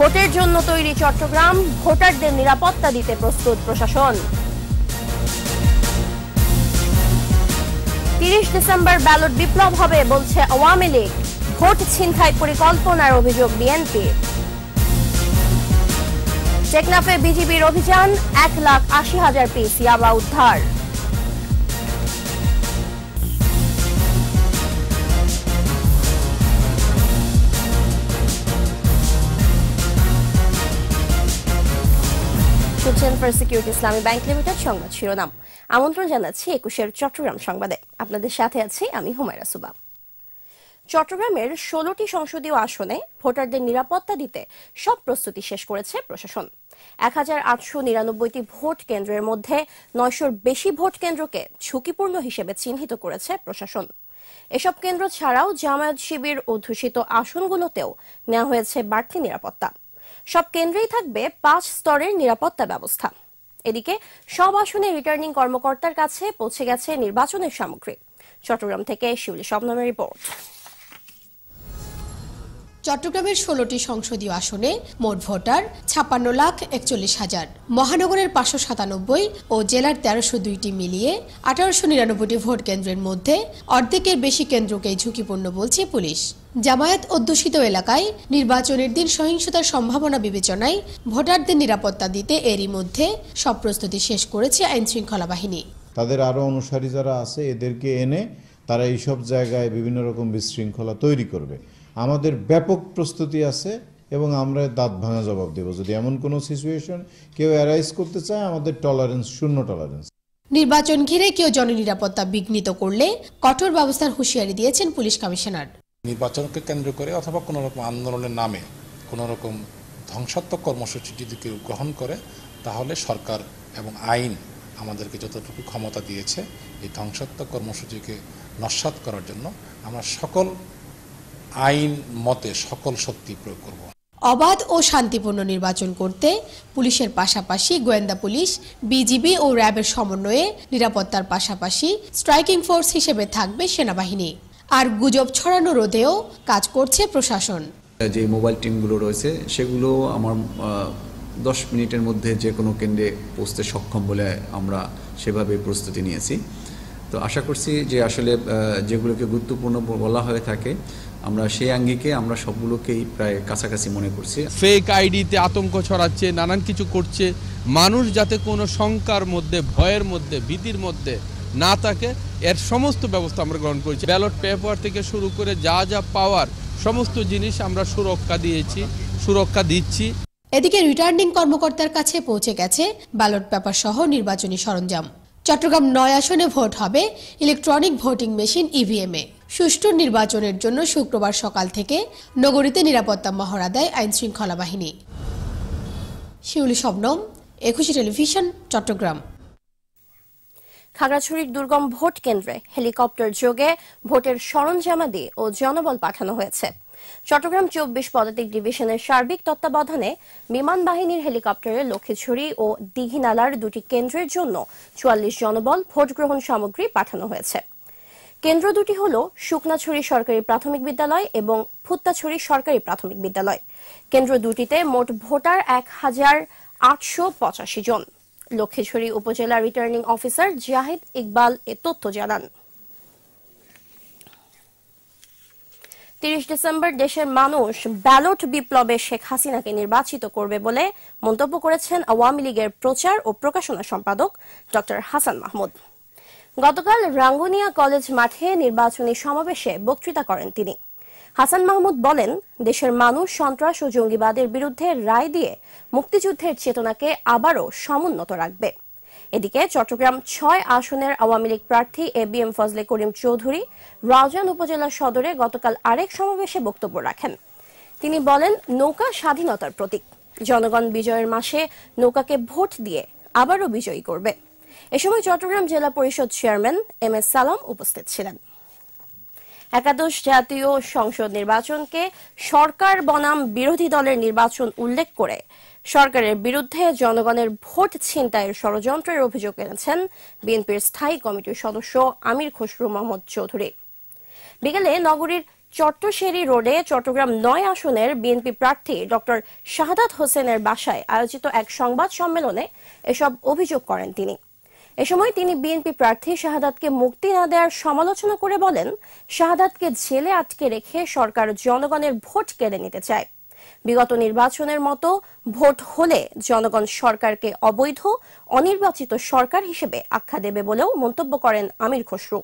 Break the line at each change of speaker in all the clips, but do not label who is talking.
ভোটের জন্য তৈরি চট্টগ্রাম ভোটারদের নিরাপত্তা দিতে প্রস্তুত প্রশাসন। তিরিশ ডিসেম্বর ব্যালট বিপ্লব হবে বলছে আওয়ামী লীগ। ভোট ছিনতাই পরিকল্পনার অভিযোগ বিএনপি। টেকনাফে বিজিবির অভিযান, এক লাখ আশি হাজার পিস ইয়াবা উদ্ধার। শুনছেন সিকিউরিটি ইসলামী ব্যাংক লিমিটেড সংবাদ শিরোনাম। আমন্ত্রণ জানাচ্ছি একুশের চট্টগ্রাম সংবাদে। আপনাদের সাথে আছি আমি হুমায়রা সুবা। চট্টগ্রামের ষোলোটি সংসদীয় আসনে ভোটারদের নিরাপত্তা দিতে সব প্রস্তুতি শেষ করেছে প্রশাসন। এক হাজার আটশো নিরানব্বইটি ভোট কেন্দ্রের মধ্যে নয়শোর বেশি ভোট কেন্দ্রকে ঝুঁকিপূর্ণ হিসেবে চিহ্নিত করেছে প্রশাসন। এসব কেন্দ্র ছাড়াও জামায়াত শিবির অধ্যুষিত আসনগুলোতেও নেওয়া হয়েছে বাড়তি নিরাপত্তা। সব কেন্দ্রেই থাকবে পাঁচ স্তরের নিরাপত্তা ব্যবস্থা। এদিকে সব আসনে রিটার্নিং কর্মকর্তার কাছে পৌঁছে গেছে নির্বাচনের সামগ্রী। চট্টগ্রাম থেকে শিউলি শবনমের রিপোর্ট।
চট্টগ্রামের ষোলোটি সংসদীয় আসনে মোট ভোটার ছাপ্পান্ন লাখ একচল্লিশ হাজার, মহানগরের পাঁচশো সাতানব্বই ও জেলার তেরোশো দুইটি মিলিয়ে আঠারোশো নিরানব্বইটি ভোট কেন্দ্রের মধ্যে অর্ধেকের বেশি কেন্দ্রকেই ঝুঁকিপূর্ণ বলছে পুলিশ। জামায়াত অধ্যুষিত এলাকায় নির্বাচনের দিন সহিংসতার সম্ভাবনা বিবেচনায় ভোটারদের নিরাপত্তা দিতে এরই মধ্যে সব প্রস্তুতি শেষ করেছে আইন শৃঙ্খলা বাহিনী।
তাদের আরও অনুসারী যারা আছে এদেরকে এনে তারা এইসব জায়গায় বিভিন্ন রকম বিশৃঙ্খলা তৈরি করবে। আমাদের ব্যাপক প্রস্তুতি আছে এবং আমরা দাঁত ভাঙা জবাব দেব। যদি এমন কোনো সিচুয়েশন কেউ অ্যারাইজ করতে চায় আমাদের টলারেন্স শূন্য টলারেন্স
নির্বাচন ঘিরে কেউ জননিরাপত্তা বিঘ্নিত করলে কঠোর ব্যবস্থার হুঁশিয়ারি দিয়েছেন পুলিশ কমিশনার।
নির্বাচনকে কেন্দ্র করে অথবা কোনো রকম আন্দোলনের নামে কোনো রকম ধ্বংসাত্মক কর্মসূচি যদি কেউ গ্রহণ করে, তাহলে সরকার এবং আইন আমাদেরকে যতটুকু ক্ষমতা দিয়েছে এই ধ্বংসাত্মক কর্মসূচিকে নস্বাত করার জন্য আমরা সকল আইন মতে সকল শক্তি প্রয়োগ করব।
অবাধ ও শান্তিপূর্ণ নির্বাচন করতে পুলিশের পাশাপাশি গোয়েন্দা পুলিশ, বিজিবি ও র্যাবের সমন্বয়ে নিরাপত্তার পাশাপাশি স্ট্রাইকিং ফোর্স হিসেবে থাকবে সেনাবাহিনী। আর গুজব ছড়ানো রোধেও কাজ করছে প্রশাসন।
যে মোবাইল টিমগুলো রয়েছে সেগুলো আমার দশ মিনিটের মধ্যে যে কোনো কেন্দ্রে পৌঁছতে সক্ষম বলে আমরা সেভাবে প্রস্তুতি নিয়েছি। তো আশা করছি যে আসলে যেগুলোকে গুরুত্বপূর্ণ বলা হয়ে থাকে আমরা সেই আঙ্গিকে আমরা সবগুলোকেই প্রায় কাছাকাছি মনে করছি।
ফেক আইডিতে আতঙ্ক ছড়াচ্ছে নানান কিছু করছে। মানুষ যাতে কোনো শঙ্কার মধ্যে ভয়ের মধ্যে ভীতির মধ্যে না থাকে, এর সমস্ত ব্যবস্থা আমরা গ্রহণ করেছি। ব্যালট পেপার থেকে শুরু করে যা যা পাওয়ার সমস্ত জিনিস আমরা সুরক্ষা দিয়েছি, সুরক্ষা দিচ্ছি।
এদিকে রিটার্নিং কর্মকর্তার কাছে পৌঁছে গেছে ব্যালট পেপার সহ নির্বাচনী সরঞ্জাম। চট্টগ্রাম নয় আসনে ভোট হবে ইলেকট্রনিক ভোটিং মেশিন ইভিএম এ। সুষ্ঠু নির্বাচনের জন্য শুক্রবার সকাল থেকে নগরীতে নিরাপত্তা মহড়া দেয় আইন শৃঙ্খলা বাহিনী। শিউলি শবনম, একুশে টেলিভিশন, চট্টগ্রাম।
খাগড়াছড়ির দুর্গম ভোট কেন্দ্রে হেলিকপ্টার যোগে ভোটের সরঞ্জামাদি ও জনবল পাঠানো হয়েছে। চট্টগ্রাম চব্বিশ পদাতিক ডিভিশনের সার্বিক তত্ত্বাবধানে বিমান বাহিনীর হেলিকপ্টারে লক্ষ্মীছড়ি ও দিঘিনালার দুটি কেন্দ্রের জন্য চুয়াল্লিশ জনবল ভোট গ্রহণ সামগ্রী পাঠানো হয়েছে। কেন্দ্র দুটি হল শুকনাছড়ি সরকারি প্রাথমিক বিদ্যালয় এবং ফুত্তাছড়ি সরকারি প্রাথমিক বিদ্যালয়। কেন্দ্র দুটিতে মোট ভোটার এক হাজার আটশো পঁচাশি জন। লক্ষ্মীছড়ি উপজেলা রিটার্নিং অফিসার জাহিদ ইকবাল এ তথ্য জানান। তিরিশ ডিসেম্বর দেশের মানুষ ব্যালট বিপ্লবে শেখ হাসিনাকে নির্বাচিত করবে বলে মন্তব্য করেছেন আওয়ামী লীগের প্রচার ও প্রকাশনা সম্পাদক ড হাসান মাহমুদ। গতকাল রাঙ্গুনিয়া কলেজ মাঠে নির্বাচনী সমাবেশে বক্তৃতা করেন তিনি। হাসান মাহমুদ বলেন, দেশের মানুষ সন্ত্রাস ও জঙ্গিবাদের বিরুদ্ধে রায় দিয়ে মুক্তিযুদ্ধের চেতনাকে আবারও সমুন্নত রাখবে। এদিকে চট্টগ্রাম ছয় আসনের আওয়ামী লীগ প্রার্থী A B M Fazle Karim Chowdhury Raozan উপজেলা সদরে গতকাল আরেক সমাবেশে বক্তব্য রাখেন। তিনি বলেন, নৌকা স্বাধীনতার প্রতীক। জনগণ বিজয়ের মাসে নৌকাকে ভোট দিয়ে আবারও বিজয়ী করবে। এ সময় চট্টগ্রাম জেলা পরিষদ চেয়ারম্যান এম এস সালাম উপস্থিত ছিলেন। একাদশ জাতীয় সংসদ নির্বাচনকে সরকার বনাম বিরোধী দলের নির্বাচন উল্লেখ করে। সরকারের বিরুদ্ধে জনগণের ভোট ছিনতাইয়ের ষড়যন্ত্রের অভিযোগ এনেছেন বিএনপির স্থায়ী কমিটির সদস্য আমির খসরু মোহাম্মদ চৌধুরী। বিকেলে নগরীর চট্টশেরি রোডে চট্টগ্রাম নয় আসনের বিএনপি প্রার্থী ডক্টর শাহাদাত হোসেনের বাসায় আয়োজিত এক সংবাদ সম্মেলনে এসব অভিযোগ করেন তিনি। সময় তিনি বিএনপি প্রার্থী শাহাদাতকে মুক্তি না দেওয়ার সমালোচনা করে বলেন, শাহাদাতকে জেলে আটকে রেখে সরকার জনগণের ভোট কেড়ে নিতে চায়। বিগত নির্বাচনের মতো ভোট হলে জনগণ সরকারকে অবৈধ, অনির্বাচিত সরকার হিসেবে আখ্যা দেবে বলেও মন্তব্য করেন আমির খসরু।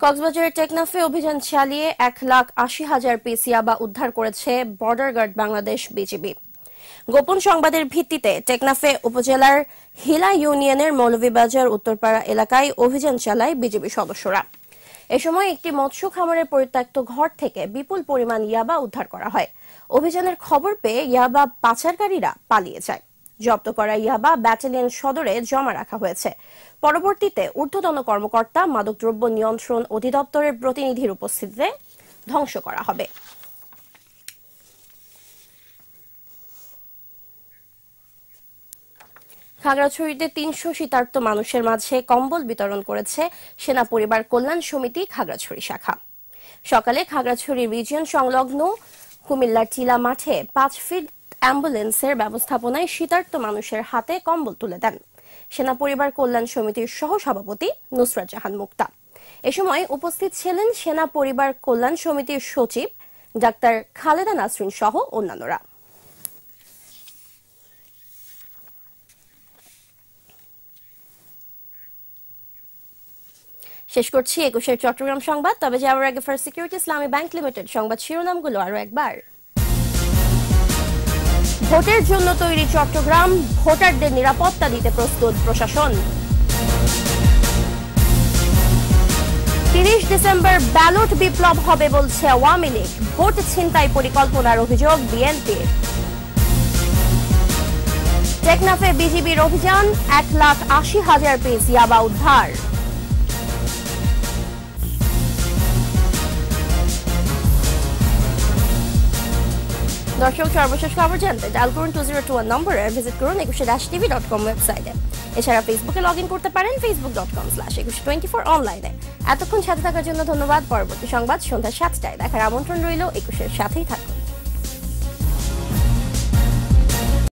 কক্সবাজারের টেকনাফে অভিযান চালিয়ে এক লাখ আশি হাজার পিস ইয়াবা উদ্ধার করেছে বর্ডার গার্ড বাংলাদেশ বিজিবি। গোপন সংবাদের ভিত্তিতে টেকনাফে উপজেলার হিলা ইউনিয়নের মৌলভীবাজার উত্তরপাড়া এলাকায় অভিযান চালায় বিজিবি সদস্যরা। এ সময় একটি মৎস্য খামারের পরিত্যক্ত ঘর থেকে বিপুল পরিমাণ ইয়াবা উদ্ধার করা হয়। অভিযানের খবর পেয়ে ইয়াবা পাচারকারীরা পালিয়ে যায়। জব্দ করা ইয়াবা ব্যাটালিয়ন সদরে জমা রাখা হয়েছে। পরবর্তীতে ঊর্ধ্বতন কর্মকর্তা মাদকদ্রব্য নিয়ন্ত্রণ অধিদপ্তরের প্রতিনিধির উপস্থিতিতে ধ্বংস করা হবে। খাগড়াছড়িতে তিনশো শীতার্ত মানুষের মাঝে কম্বল বিতরণ করেছে সেনা পরিবার কল্যাণ সমিতি খাগড়াছড়ি শাখা। সকালে খাগড়াছড়ি রিজিয়ন সংলগ্ন কুমিল্লার টিলা মাঠে পাঁচ ফিট অ্যাম্বুলেন্সের ব্যবস্থাপনায় শীতার্ত মানুষের হাতে কম্বল তুলে দেন। সেনা পরিবার কল্যাণ সমিতির সহ সভাপতি নুসরাত জাহান মুক্তা। এ সময় উপস্থিত ছিলেন সেনা পরিবার কল্যাণ সমিতির সচিব ডাক্তার খালেদা নাসরিন সহ অন্যান্যরা। শেষ করছি একুশের চট্টগ্রাম সংবাদ, তবে যাওয়ার আগে First Security Islami Bank Limited সংবাদ শিরোনামগুলো আরও একবার। ভোটের জন্য তৈরি চট্টগ্রাম, ভোটারদের নিরাপত্তা দিতে প্রস্তুত প্রশাসন। তিরিশ ডিসেম্বর ব্যালট বিপ্লব হবে বলছে আওয়ামী লীগ। ভোট ছিনতাই পরিকল্পনার অভিযোগ বিএনপির টেকনাফে বিজিবির অভিযান, এক লাখ আশি হাজার পিস ইয়াবা উদ্ধার। দর্শক, সর্বশেষ খবর জানতে ডায়াল করুন টু জিরো টু ওয়ান নম্বরে ভিজিট করুন একুশে ড্যাশ টিভি ডট কম ওয়েবসাইটে এছাড়া ফেসবুকে লগ ইন করতে পারেন Facebook dot com slash Ekushey twenty four অনলাইনে এতক্ষণ সাথে থাকার জন্য ধন্যবাদ। পরবর্তী সংবাদ সন্ধ্যা সাতটায়। দেখার আমন্ত্রণ রইল একুশের সাথেই থাকুন।